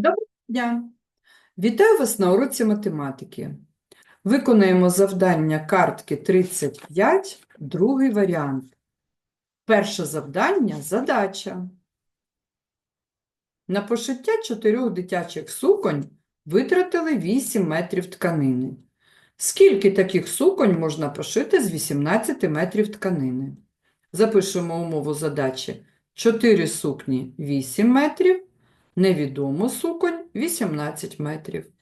Доброго дня! Вітаю вас на уроці математики. Виконаємо завдання картки 35, другий варіант. Перше завдання – задача. На пошиття чотирьох дитячих суконь витратили 8 метрів тканини. Скільки таких суконь можна пошити з 18 метрів тканини? Запишемо умову задачі. 4 сукні – 8 метрів, Невідомо суконь 18 метрів.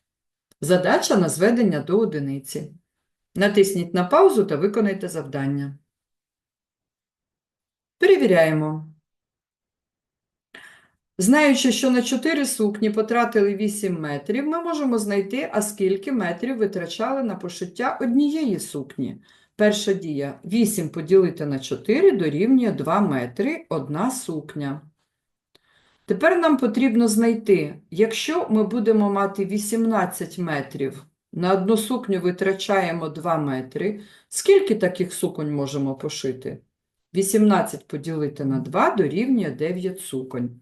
Задача на зведення до одиниці. Натисніть на паузу та виконайте завдання. Перевіряємо. Знаючи, що на 4 сукні потратили 8 метрів, ми можемо знайти, а скільки метрів витрачали на пошиття однієї сукні. Перша дія. 8 поділити на 4 дорівнює 2 метри, одна сукня. Тепер нам потрібно знайти, якщо ми будемо мати 18 метрів, на одну сукню витрачаємо 2 метри, скільки таких суконь можемо пошити? 18 поділити на 2 дорівнює 9 суконь.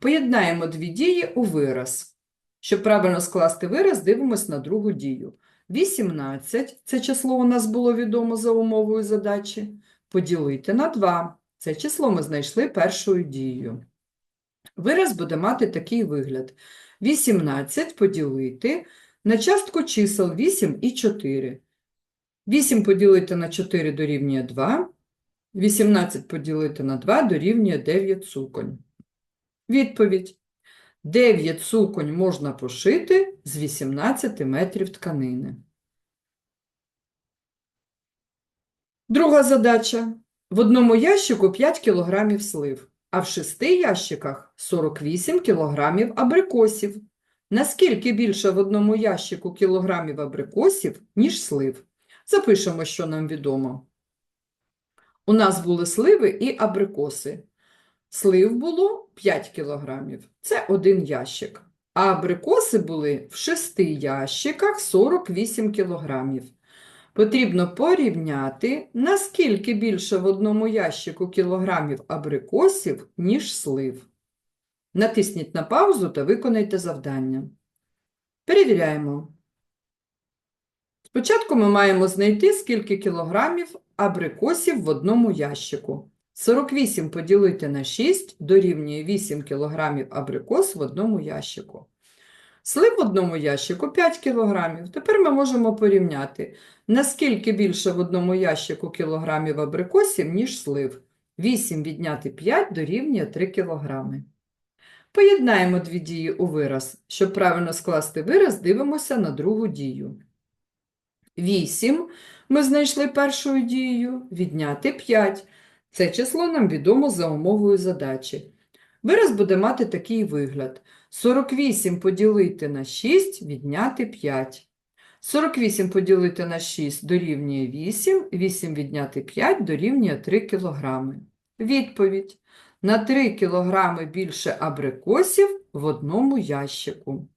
Поєднаємо дві дії у вираз. Щоб правильно скласти вираз, дивимось на другу дію. 18 – це число у нас було відомо за умовою задачі. Поділити на 2 – це число ми знайшли першою дією. Вираз буде мати такий вигляд. 18 поділити на частку чисел 8 і 4. 8 поділити на 4 дорівнює 2. 18 поділити на 2 дорівнює 9 суконь. Відповідь. 9 суконь можна пошити з 18 метрів тканини. Друга задача. В одному ящику 5 кілограмів слив а в шести ящиках 48 кілограмів абрикосів. Наскільки більше в одному ящику кілограмів абрикосів, ніж слив? Запишемо, що нам відомо. У нас були сливи і абрикоси. Слив було 5 кілограмів, це один ящик. А абрикоси були в шести ящиках 48 кілограмів. Потрібно порівняти, наскільки більше в одному ящику кілограмів абрикосів, ніж слив. Натисніть на паузу та виконайте завдання. Перевіряємо. Спочатку ми маємо знайти, скільки кілограмів абрикосів в одному ящику. 48 поділити на 6 дорівнює 8 кілограмів абрикос в одному ящику. Слив в одному ящику 5 кілограмів. Тепер ми можемо порівняти, наскільки більше в одному ящику кілограмів абрикосів, ніж слив. 8 відняти 5 дорівнює 3 кілограми. Поєднаємо дві дії у вираз. Щоб правильно скласти вираз, дивимося на другу дію. 8 ми знайшли першою дією, відняти 5. Це число нам відомо за умовою задачі. Вираз буде мати такий вигляд. 48 поділити на 6, відняти 5. 48 поділити на 6 дорівнює 8, 8 відняти 5 дорівнює 3 кг. Відповідь. На 3 кг більше абрикосів в одному ящику.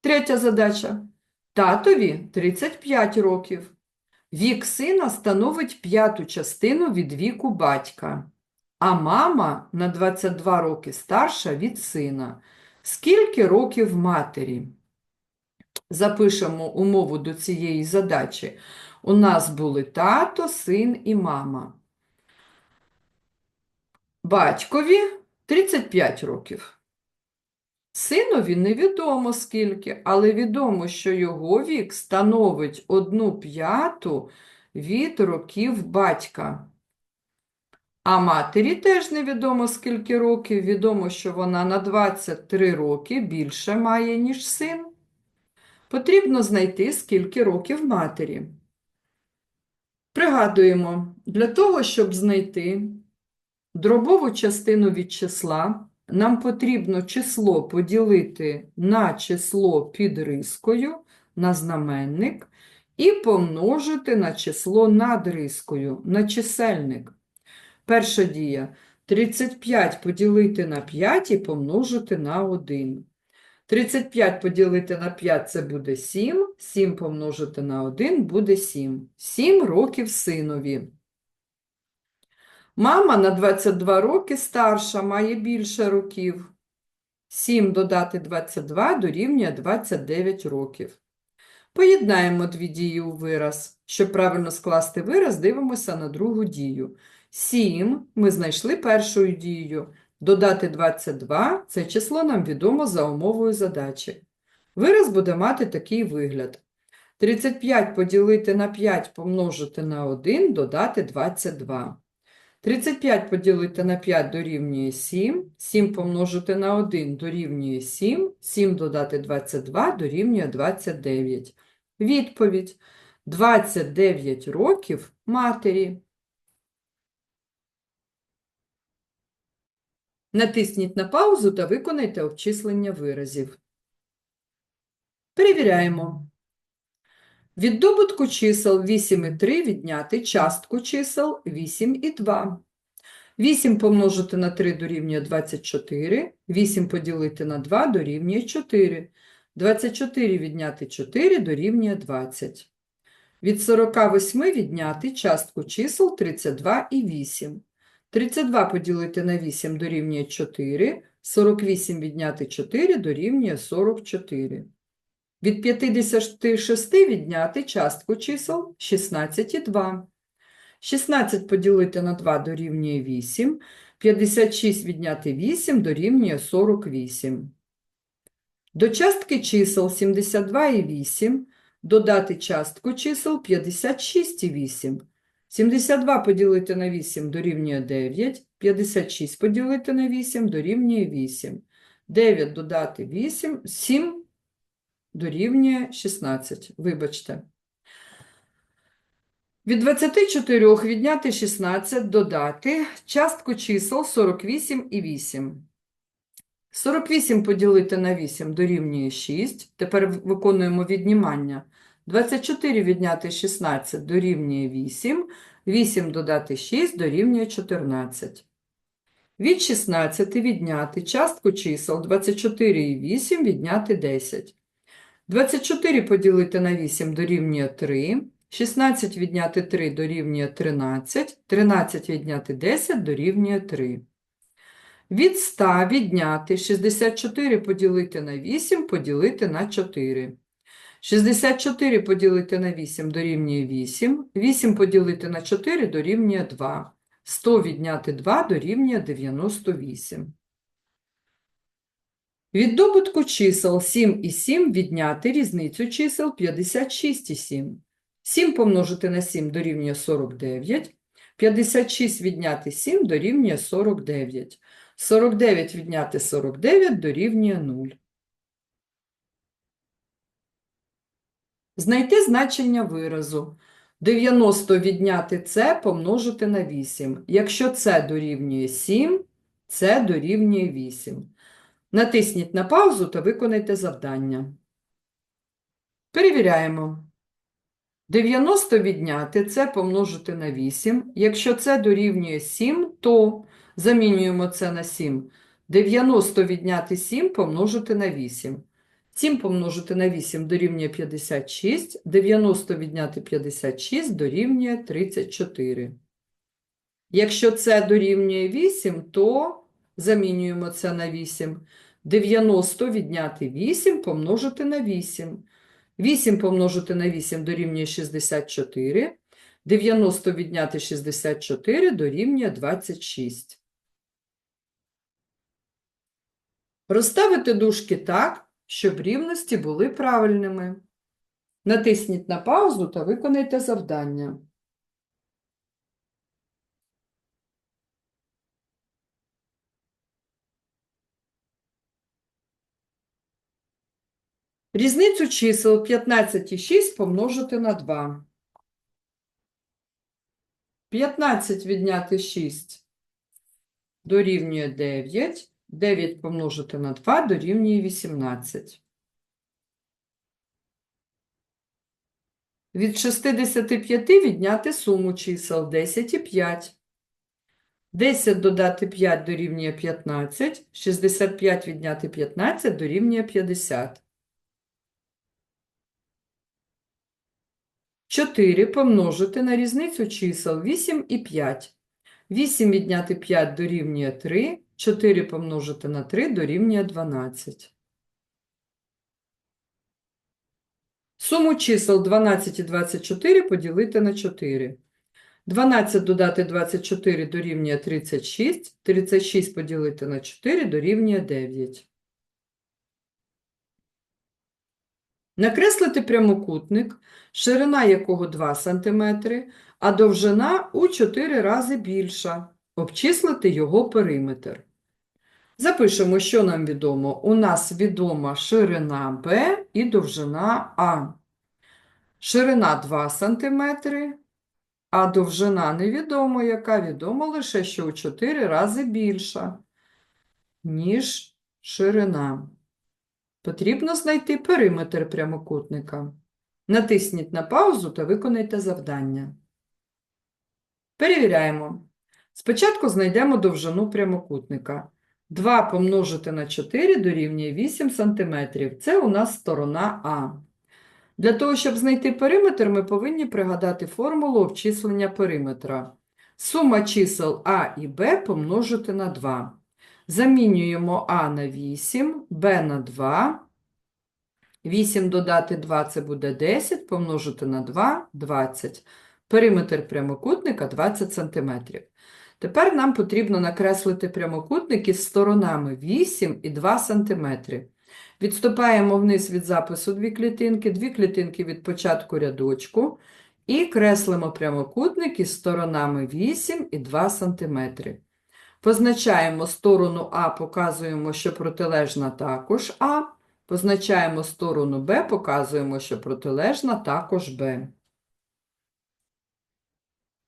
Третя задача. Татові 35 років. Вік сина становить п'яту частину від віку батька. А мама на 22 роки старша від сина. Скільки років матері? Запишемо умову до цієї задачі. У нас були тато, син і мама. Батькові 35 років. Синові невідомо скільки, але відомо, що його вік становить одну п'яту від років батька. А матері теж невідомо скільки років, відомо, що вона на 23 роки більше має, ніж син. Потрібно знайти, скільки років матері. Пригадуємо, для того, щоб знайти дробову частину від числа, нам потрібно число поділити на число під рискою, на знаменник, і помножити на число над рискою, на чисельник. Перша дія. 35 поділити на 5 і помножити на 1. 35 поділити на 5 – це буде 7, 7 помножити на 1 буде 7. 7 років синові. Мама на 22 роки старша, має більше років. 7 додати 22 дорівнює 29 років. Поєднаємо дві дії у вираз. Щоб правильно скласти вираз, дивимося на другу дію. 7 ми знайшли першою дією. Додати 22 – це число нам відомо за умовою задачі. Вираз буде мати такий вигляд. 35 поділити на 5 помножити на 1, додати 22. 35 поділити на 5 дорівнює 7, 7 помножити на 1 дорівнює 7, 7 додати 22 дорівнює 29. Відповідь. 29 років матері. Натисніть на паузу та виконайте обчислення виразів. Перевіряємо. Від добутку чисел 8 і 3 відняти частку чисел 8 і 2. 8 помножити на 3 дорівнює 24, 8 поділити на 2 дорівнює 4. 24 відняти 4 дорівнює 20. Від 48 відняти частку чисел 32 і 8. 32 поділити на 8 дорівнює 4, 48 відняти 4 дорівнює 44. Від 56 відняти частку чисел 16 і 2. 16 поділити на 2 дорівнює 8, 56 відняти 8 дорівнює 48. До частки чисел 72 і 8 додати частку чисел 56 і 8. 72 поділити на 8 дорівнює 9, 56 поділити на 8 дорівнює 8. 9 додати 8, 7 дорівнює 16. Вибачте. Від 24 відняти 16 додати частку чисел 48 і 8. 48 поділити на 8 дорівнює 6. Тепер виконуємо віднімання. 24 відняти 16 дорівнює 8. 8 додати 6 дорівнює 14. Від 16 відняти частку чисел 24 і 8 відняти 10. 24 поділити на 8 дорівнює 3. 16 відняти 3 дорівнює 13, 13 відняти 10 дорівнює 3. Від 100 відняти 64 поділити на 8 поділити на 4. 64 поділити на 8 дорівнює 8, 8 поділити на 4 дорівнює 2. 100 відняти 2 дорівнює 98. Від добутку чисел 7 і 7 відняти різницю чисел 56 і 7. 7 помножити на 7 дорівнює 49, 56 відняти 7 дорівнює 49, 49 відняти 49 дорівнює 0. Знайти значення виразу. 90 відняти це помножити на 8. Якщо це дорівнює 7, це дорівнює 8. Натисніть на паузу та виконайте завдання. Перевіряємо. 90 відняти це помножити на 8. Якщо це дорівнює 7, то замінюємо це на 7. 90 відняти 7 помножити на 8. 7 помножити на 8 дорівнює 56, 90 відняти 56 дорівнює 34. Якщо це дорівнює 8, то замінюємо це на 8. 90 відняти 8 помножити на 8. 8 помножити на 8 дорівнює 64. 90 відняти 64 дорівнює 26. Розставити дужки так, щоб рівності були правильними. Натисніть на паузу та виконайте завдання. Різницю чисел 15 і 6 помножити на 2. 15 відняти 6 дорівнює 9. 9 помножити на 2 дорівнює 18. Від 65 відняти суму чисел 10 і 5. 10 додати 5 дорівнює 15, 65 відняти 15 дорівнює 50. 4 помножити на різницю чисел 8 і 5. 8 відняти 5 дорівнює 3, 4 помножити на 3 дорівнює 12. Суму чисел 12 і 24 поділити на 4. 12 додати 24 дорівнює 36, 36 поділити на 4 дорівнює 9. Накреслити прямокутник, ширина якого 2 см, а довжина у 4 рази більша. Обчислити його периметр. Запишемо, що нам відомо. У нас відома ширина B і довжина А. Ширина 2 см, а довжина невідомо, яка відомо лише, що у 4 рази більша, ніж ширина. Потрібно знайти периметр прямокутника. Натисніть на паузу та виконайте завдання. Перевіряємо. Спочатку знайдемо довжину прямокутника. 2 помножити на 4 дорівнює 8 см. Це у нас сторона А. Для того, щоб знайти периметр, ми повинні пригадати формулу обчислення периметра. Сума чисел А і Б помножити на 2. Замінюємо А на 8, Б на 2. 8 додати 2 – це буде 10, помножити на 2 – 20. Периметр прямокутника 20 см. Тепер нам потрібно накреслити прямокутник із сторонами 8 і 2 см. Відступаємо вниз від запису дві клітинки, дві клітинки від початку рядочку і креслимо прямокутник із сторонами 8 і 2 см. Позначаємо сторону А, показуємо, що протилежна також А. Позначаємо сторону Б, показуємо, що протилежна також Б.